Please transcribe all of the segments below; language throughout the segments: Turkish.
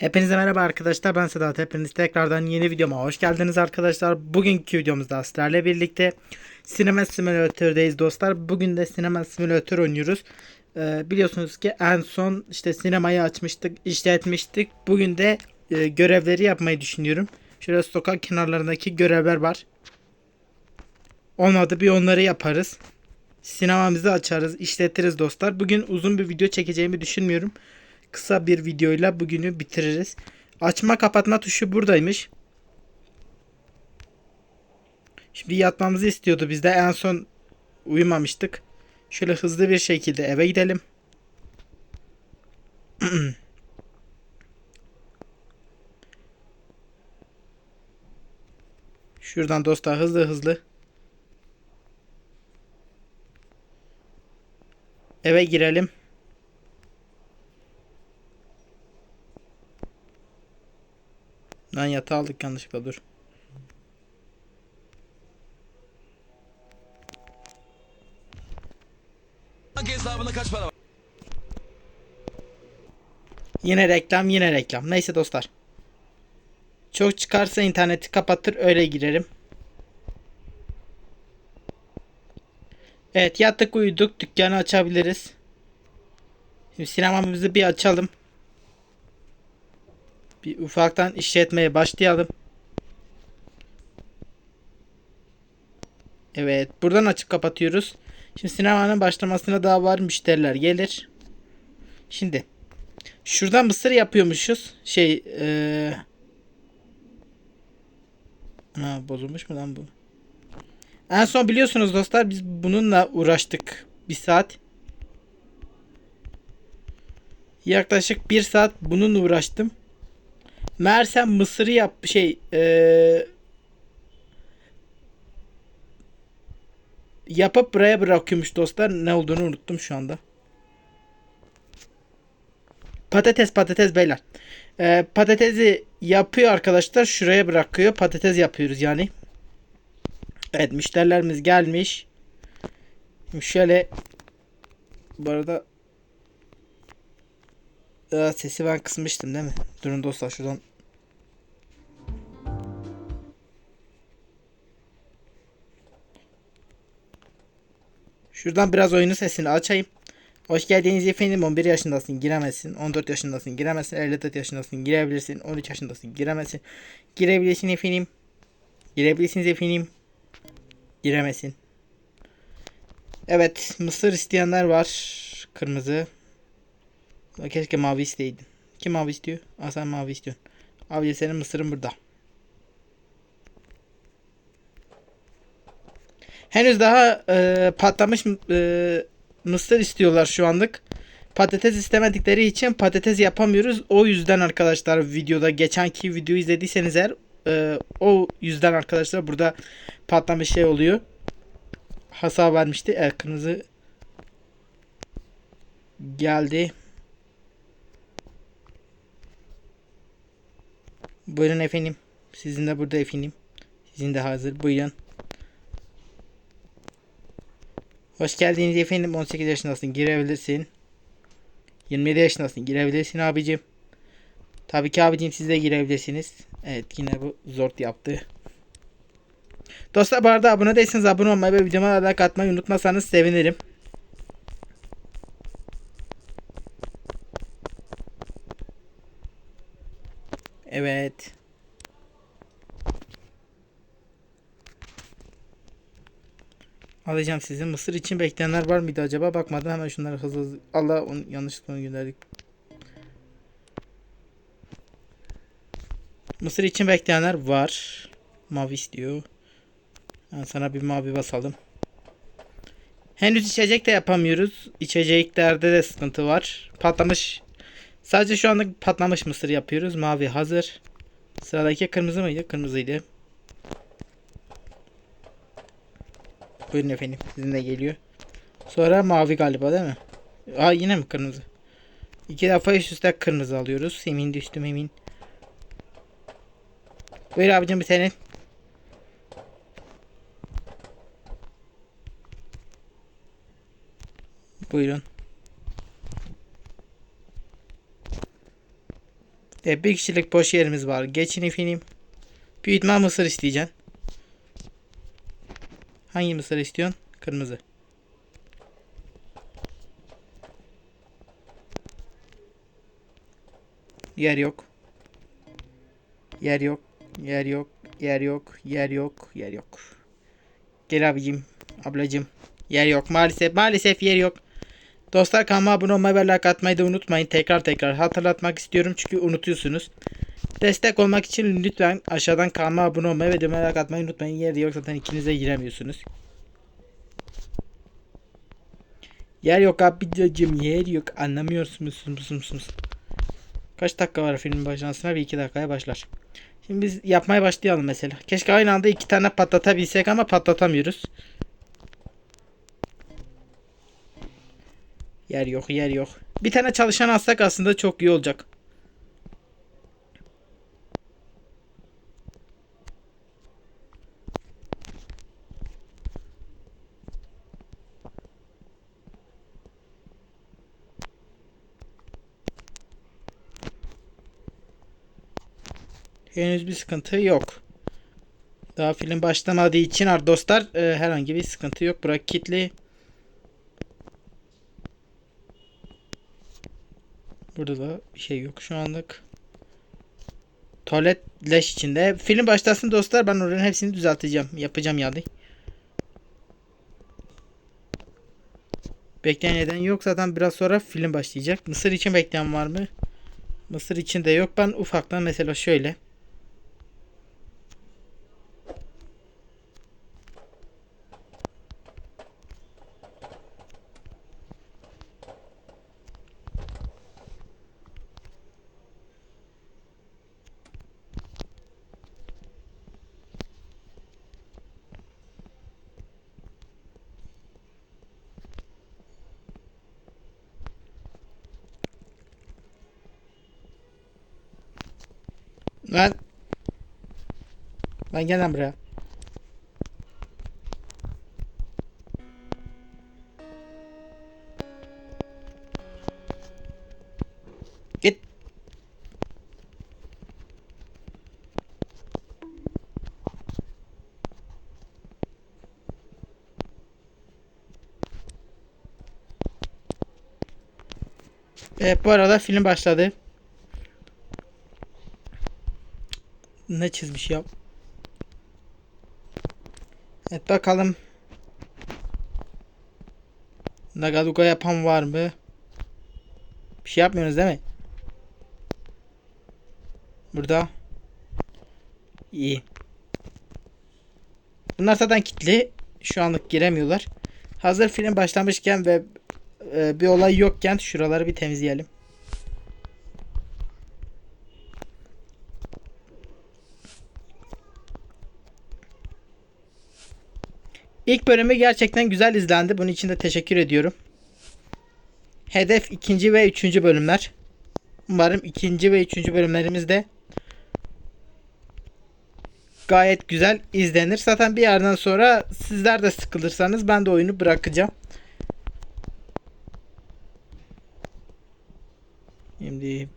Hepinize merhaba arkadaşlar ben Sedat. Hepiniz tekrardan yeni videoma hoş geldiniz arkadaşlar. Bugünkü videomuzda sizlerle birlikte sinema simülatördeyiz dostlar. Bugün de sinema simülatör oynuyoruz. Ee, biliyorsunuz ki en son işte sinemayı açmıştık işletmiştik. Bugün de e, görevleri yapmayı düşünüyorum. Şöyle sokak kenarlarındaki görevler var. Olmadı bir onları yaparız. Sinemamızı açarız işletiriz dostlar. Bugün uzun bir video çekeceğimi düşünmüyorum kısa bir videoyla bugünü bitiririz. Açma kapatma tuşu buradaymış. Şimdi yatmamızı istiyordu. Biz de en son uyumamıştık. Şöyle hızlı bir şekilde eve gidelim. Şuradan dostlar hızlı hızlı. Eve girelim. Lan yatağı aldık yanlışlıkla dur. Hesabında kaç para var? Yine reklam yine reklam. Neyse dostlar. Çok çıkarsa interneti kapatır öyle girerim. Evet yattık uyuduk dükkanı açabiliriz. Şimdi sinemamızı bir açalım. Bir ufaktan işletmeye başlayalım. Evet buradan açıp kapatıyoruz. Şimdi sinemanın başlamasına daha var müşteriler gelir. Şimdi şuradan mısır yapıyormuşuz. Şey eee Ha, bozulmuş mu lan bu? En son biliyorsunuz dostlar biz bununla uğraştık. Bir saat. Yaklaşık bir saat bununla uğraştım. Meğersem mısırı yap şey eee yapıp buraya bırakıyormuş dostlar. Ne olduğunu unuttum şu anda. Patates patates beyler. Ee, patatesi yapıyor arkadaşlar. Şuraya bırakıyor. Patates yapıyoruz yani. Evet müşterilerimiz gelmiş. Şöyle bu arada Aa, sesi ben kısmıştım değil mi? Durun dostlar şuradan Şuradan biraz oyunun sesini açayım. Hoş geldiniz efendim. 11 yaşındasın giremezsin. 14 yaşındasın giremezsin. 54 yaşındasın girebilirsin. 13 yaşındasın giremezsin. Girebilirsin efendim. Girebilirsiniz efendim. Giremezsin. Evet mısır isteyenler var. Kırmızı. Keşke mavi isteydin. Kim mavi istiyor? Aa sen mavi istiyorsun. Abi senin mısırın burada. Henüz daha e, patlamış e, mısır istiyorlar şu anlık. Patates istemedikleri için patates yapamıyoruz. O yüzden arkadaşlar videoda geçenki videoyu izlediyseniz eğer e, o yüzden arkadaşlar burada patlamış şey oluyor. Hasar vermişti. Evet geldi. Buyurun efendim. Sizin de burada efendim. Sizin de hazır. Buyurun. Hoş geldiniz efendim. 18 yaşındasın. Girebilirsin. 27 yaşındasın. Girebilirsin abicim. Tabii ki abicim siz de girebilirsiniz. Evet yine bu zor yaptı. Dostlar bu arada abone değilseniz abone olmayı ve videoma like atmayı unutmasanız sevinirim. Evet. Alacağım sizi. Mısır için bekleyenler var mıydı acaba? Bakmadım hemen şunları hızlı hızlı. Allah onu yanlışlıkla onu gönderdik. Mısır için bekleyenler var. Mavi istiyor. Ben sana bir mavi basalım. Henüz içecek de yapamıyoruz. İçeceklerde de sıkıntı var. Patlamış. Sadece şu anda patlamış mısır yapıyoruz. Mavi hazır. Sıradaki kırmızı mıydı? Kırmızıydı. Buyurun efendim. Sizin de geliyor. Sonra mavi galiba değil mi? Aa yine mi kırmızı? İki defa üst üste kırmızı alıyoruz. Emin düştüm emin. Buyur abicim bir senin. Buyurun. E, bir kişilik boş yerimiz var. Geçin efendim. Büyütme mısır isteyeceksin. Hangi mısır istiyorsun? Kırmızı. Yer yok. Yer yok. Yer yok. Yer yok. Yer yok. Yer yok. Gel abicim. Ablacım. Yer yok. Maalesef. Maalesef yer yok. Dostlar kanalıma abone olmayı ve like atmayı da unutmayın. Tekrar tekrar hatırlatmak istiyorum çünkü unutuyorsunuz. Destek olmak için lütfen aşağıdan kanalıma abone olmayı ve videoma like atmayı unutmayın. Yer yok zaten ikinize giremiyorsunuz. Yer yok abicim yer yok. Anlamıyorsunuz musunuz? Kaç dakika var filmin başlamasına? Bir iki dakikaya başlar. Şimdi biz yapmaya başlayalım mesela. Keşke aynı anda iki tane patlatabilsek ama patlatamıyoruz. Yer yok yer yok. Bir tane çalışan alsak aslında çok iyi olacak. Henüz bir sıkıntı yok. Daha film başlamadığı için ar- dostlar e, herhangi bir sıkıntı yok. Bırak kilitli. Burada da bir şey yok şu anlık. Tuvalet leş içinde. Film başlasın dostlar. Ben oranın hepsini düzelteceğim. Yapacağım yani. Bekleyen neden yok. Zaten biraz sonra film başlayacak. Mısır için bekleyen var mı? Mısır için de yok. Ben ufaktan mesela şöyle. Lan. Lan gel lan buraya. Git. Evet bu arada film başladı. Ne çizmiş ya? Evet bakalım. Nagaduga yapan var mı? Bir şey yapmıyorsunuz değil mi? Burada. İyi. Bunlar zaten kilitli. Şu anlık giremiyorlar. Hazır film başlamışken ve e, bir olay yokken şuraları bir temizleyelim. İlk bölümü gerçekten güzel izlendi. Bunun için de teşekkür ediyorum. Hedef ikinci ve üçüncü bölümler. Umarım ikinci ve üçüncü bölümlerimiz de gayet güzel izlenir. Zaten bir yerden sonra sizler de sıkılırsanız ben de oyunu bırakacağım. Şimdi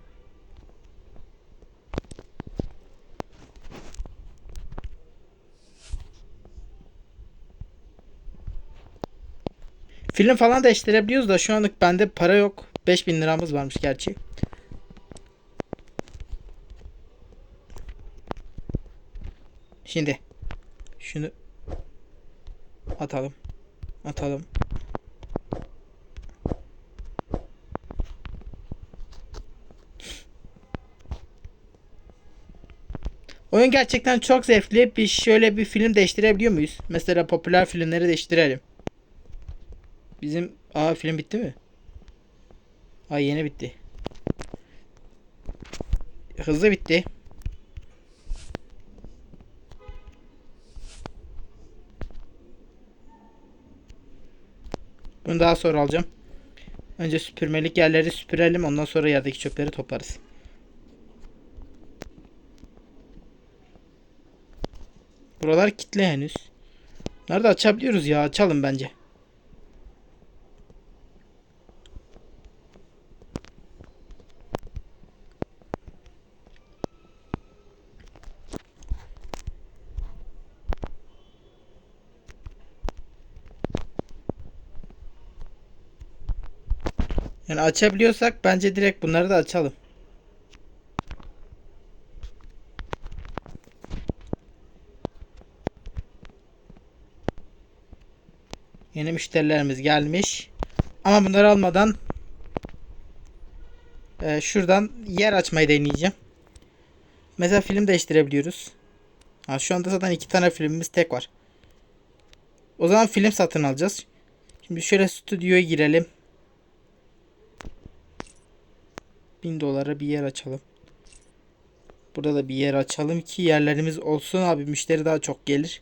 Film falan değiştirebiliyoruz da şu anlık bende para yok. 5000 liramız varmış gerçi. Şimdi şunu atalım. Atalım. Oyun gerçekten çok zevkli. Bir şöyle bir film değiştirebiliyor muyuz? Mesela popüler filmleri değiştirelim. Bizim aa film bitti mi? Aa yeni bitti. Hızlı bitti. Bunu daha sonra alacağım. Önce süpürmelik yerleri süpürelim. Ondan sonra yerdeki çöpleri toplarız. Buralar kitle henüz. Nerede açabiliyoruz ya? Açalım bence. Açabiliyorsak bence direkt bunları da açalım. Yeni müşterilerimiz gelmiş. Ama bunları almadan e, şuradan yer açmayı deneyeceğim. Mesela film değiştirebiliyoruz. Ha, şu anda zaten iki tane filmimiz tek var. O zaman film satın alacağız. Şimdi şöyle stüdyoya girelim. 1000 dolara bir yer açalım. Burada da bir yer açalım ki yerlerimiz olsun abi müşteri daha çok gelir.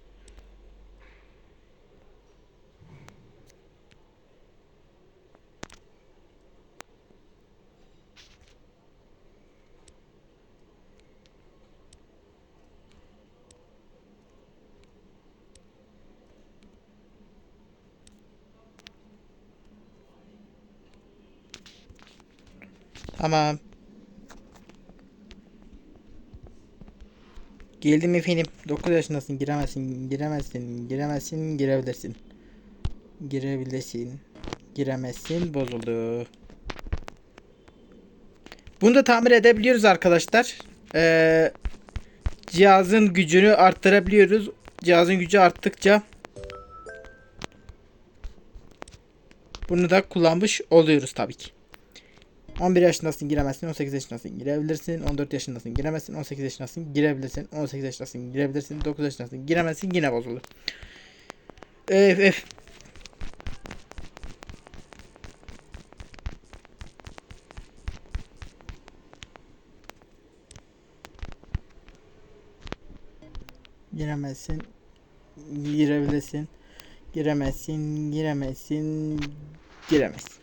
Tamam. Geldim efendim. 9 yaşındasın. Giremezsin. Giremezsin. Giremezsin. Girebilirsin. Girebilirsin. Giremezsin. Bozuldu. Bunu da tamir edebiliyoruz arkadaşlar. Ee, cihazın gücünü arttırabiliyoruz. Cihazın gücü arttıkça bunu da kullanmış oluyoruz tabii ki. 11 yaşındasın giremezsin, 18 yaşındasın girebilirsin, 14 yaşındasın giremezsin, 18 yaşındasın girebilirsin, 18 yaşındasın girebilirsin, 9 yaşındasın giremezsin. Yine bozulur. Öf öf. Giremezsin, girebilirsin, giremezsin, giremezsin, giremezsin.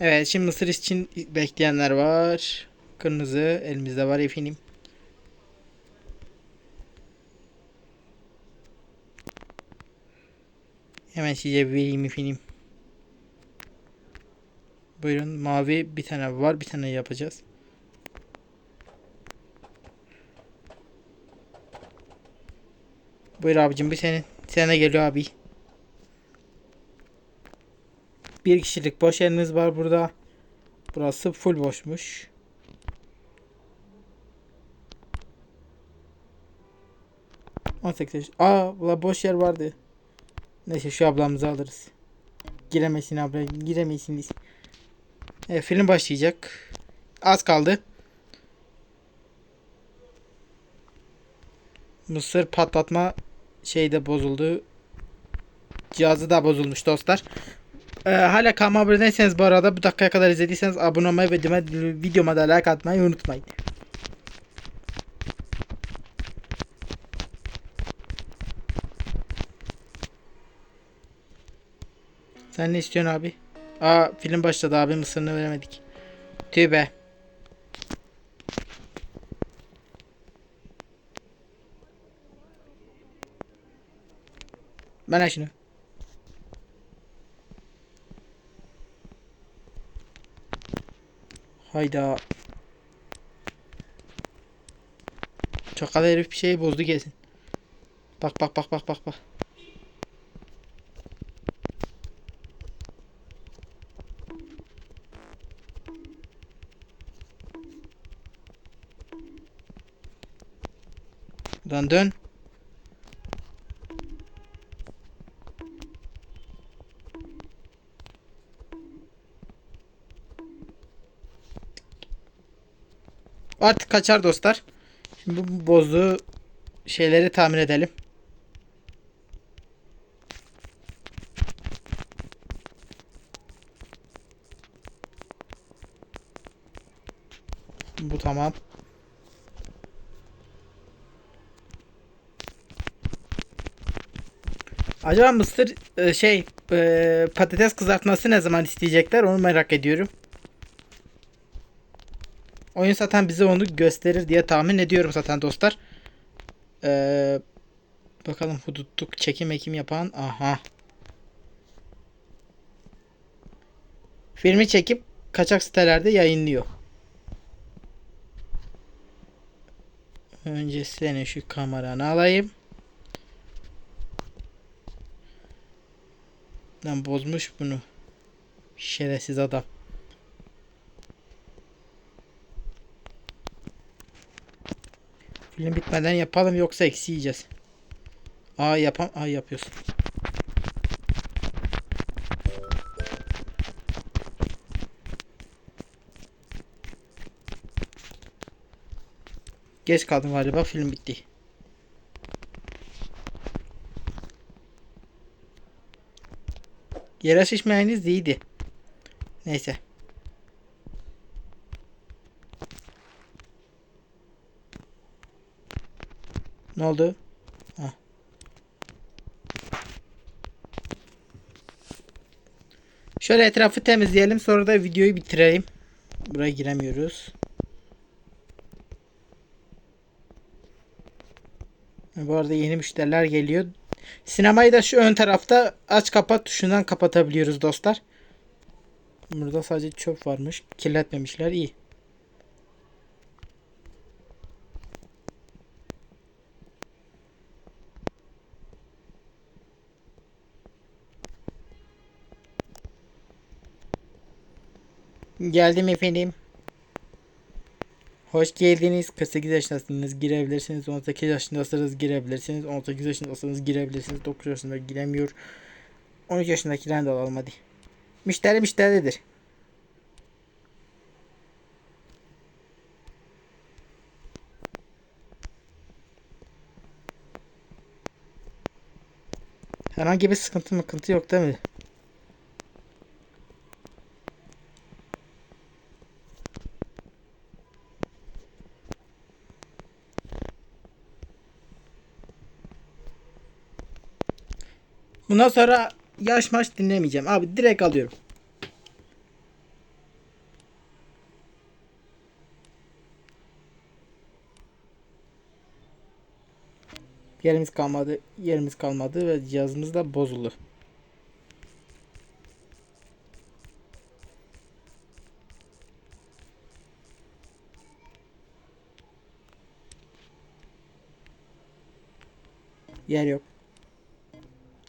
Evet şimdi mısır için bekleyenler var. Kırmızı elimizde var efendim. Hemen size vereyim efendim. Buyurun mavi bir tane var bir tane yapacağız. Buyur abicim bir senin. Sana geliyor abi. Bir kişilik boş yeriniz var burada. Burası full boşmuş. Aa bula boş yer vardı. Neyse şu ablamızı alırız. Giremesin abla giremezsiniz. Evet film başlayacak. Az kaldı. Mısır patlatma şey de bozuldu. Cihazı da bozulmuş dostlar. Ee, hala kanalıma abone değilseniz bu arada bu dakikaya kadar izlediyseniz abone olmayı ve videoma, da like atmayı unutmayın. Sen ne istiyorsun abi? Aa film başladı abi mısırını veremedik. Tüh be. Ben şunu. Hayda. Çakal herif bir şey bozdu kesin. Bak bak bak bak bak bak. Buradan dön. Artık kaçar dostlar. Şimdi bu bozduğu şeyleri tamir edelim. Bu tamam. Acaba mısır e, şey e, patates kızartması ne zaman isteyecekler onu merak ediyorum. Oyun zaten bize onu gösterir diye tahmin ediyorum zaten dostlar. Ee, bakalım hudutluk çekim ekim yapan. Aha. Filmi çekip kaçak sitelerde yayınlıyor. Önce senin şu kameranı alayım. Lan bozmuş bunu. Şerefsiz adam. Film bitmeden yapalım yoksa eksi yiyeceğiz. Aa yapam Aa yapıyorsun. Geç kaldım galiba film bitti. Yere şişmeyeniz iyiydi. Neyse. Ne oldu? Ha. Şöyle etrafı temizleyelim sonra da videoyu bitireyim. Buraya giremiyoruz. Bu arada yeni müşteriler geliyor. Sinemayı da şu ön tarafta aç kapat tuşundan kapatabiliyoruz dostlar. Burada sadece çöp varmış. Kirletmemişler. iyi. Geldim efendim. Hoş geldiniz. 48 yaşındasınız girebilirsiniz. 18 yaşındasınız girebilirsiniz. 18 yaşındasınız girebilirsiniz. 9 yaşında giremiyor. 13 yaşındakilerini de alalım hadi. Müşteri müşteridir. Herhangi bir sıkıntı mıkıntı yok değil mi? Bundan sonra yaş maç dinlemeyeceğim. Abi direkt alıyorum. Yerimiz kalmadı. Yerimiz kalmadı ve cihazımız da bozuldu. Yer yok.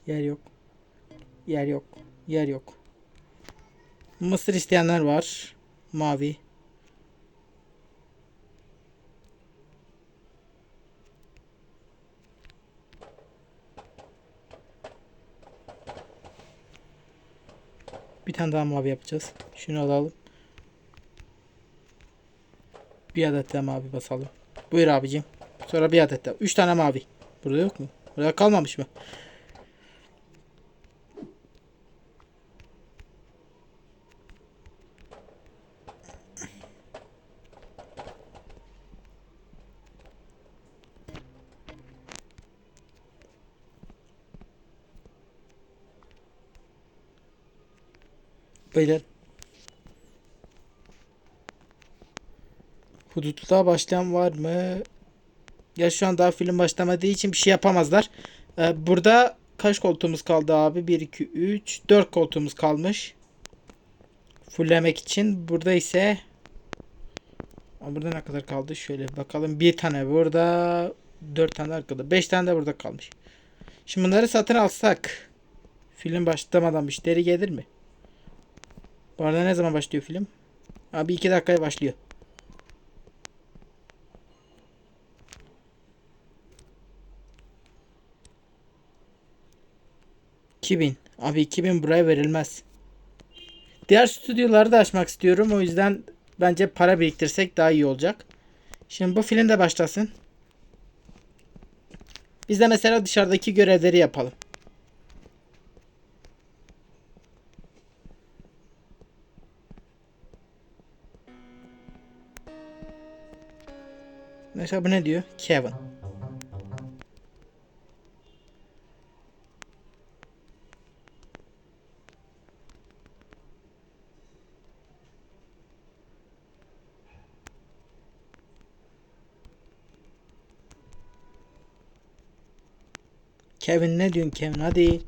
Yer yok. Yer yok. Yer yok. Mısır isteyenler var. Mavi. Bir tane daha mavi yapacağız. Şunu alalım. Bir adet de mavi basalım. Buyur abicim. Sonra bir adet de. Üç tane mavi. Burada yok mu? Burada kalmamış mı? Beyler. Hudutluğa başlayan var mı? Ya şu an daha film başlamadığı için bir şey yapamazlar. Ee, burada kaç koltuğumuz kaldı abi? 1, 2, 3, 4 koltuğumuz kalmış. Fulllemek için. Burada ise Burada ne kadar kaldı? Şöyle bakalım. Bir tane burada. Dört tane arkada. Beş tane de burada kalmış. Şimdi bunları satın alsak. Film başlamadan müşteri gelir mi? Bu arada ne zaman başlıyor film? Abi iki dakikaya başlıyor. bin. Abi 2000 buraya verilmez. Diğer stüdyoları da açmak istiyorum. O yüzden bence para biriktirsek daha iyi olacak. Şimdi bu film de başlasın. Biz de mesela dışarıdaki görevleri yapalım. Mesela bu ne diyor? Kevin. Kevin ne diyorsun Kevin hadi.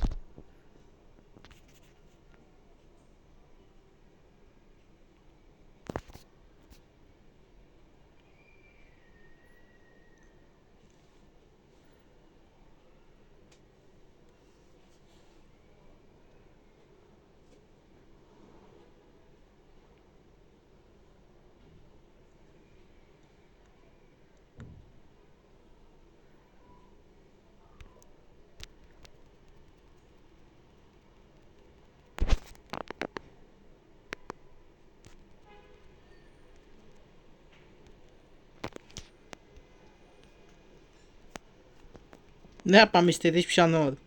Ne yapmamı istedi hiçbir şey anlamadım.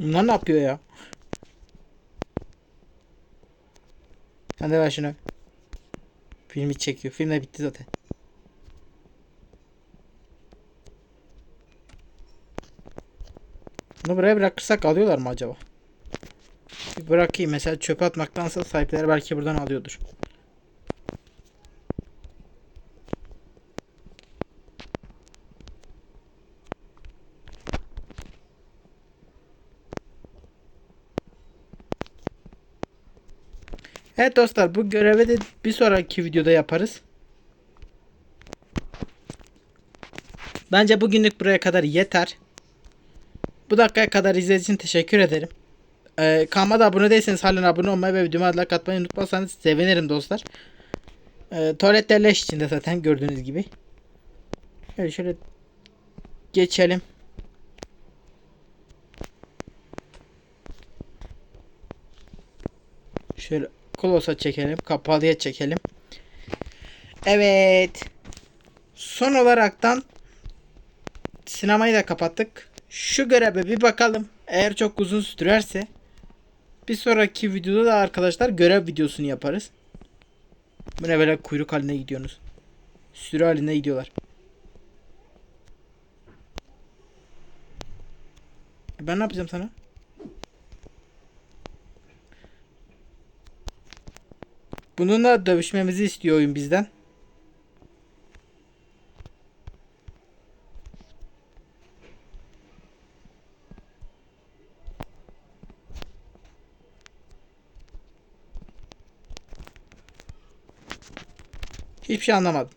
Bunlar ne yapıyor ya? Sen de ver şunu. Filmi çekiyor. Film de bitti zaten. Bunu buraya bırakırsak alıyorlar mı acaba? Bir bırakayım. Mesela çöpe atmaktansa sahipleri belki buradan alıyordur. Evet dostlar bu görevi de bir sonraki videoda yaparız. Bence bugünlük buraya kadar yeter. Bu dakikaya kadar izlediğiniz için teşekkür ederim. Ee, kanalıma abone değilseniz halen abone olmayı ve videoma like atmayı unutmazsanız sevinirim dostlar. Ee, tuvaletler leş içinde zaten gördüğünüz gibi. Şöyle şöyle geçelim. Şöyle close'a çekelim. Kapalıya çekelim. Evet. Son olaraktan sinemayı da kapattık. Şu göreve bir bakalım. Eğer çok uzun sürerse bir sonraki videoda da arkadaşlar görev videosunu yaparız. Bu ne böyle kuyruk haline gidiyorsunuz. Sürü halinde gidiyorlar. Ben ne yapacağım sana? Bununla dövüşmemizi istiyor oyun bizden. Hiçbir şey anlamadım.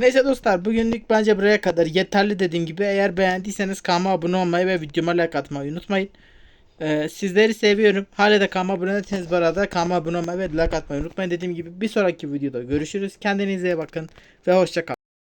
Neyse dostlar bugünlük bence buraya kadar yeterli dediğim gibi eğer beğendiyseniz kanalıma abone olmayı ve videoma like atmayı unutmayın. Ee, sizleri seviyorum. Hala da kanalıma abone değilseniz bu arada kanalıma abone olmayı ve like atmayı unutmayın. Dediğim gibi bir sonraki videoda görüşürüz. Kendinize iyi bakın ve hoşça kalın.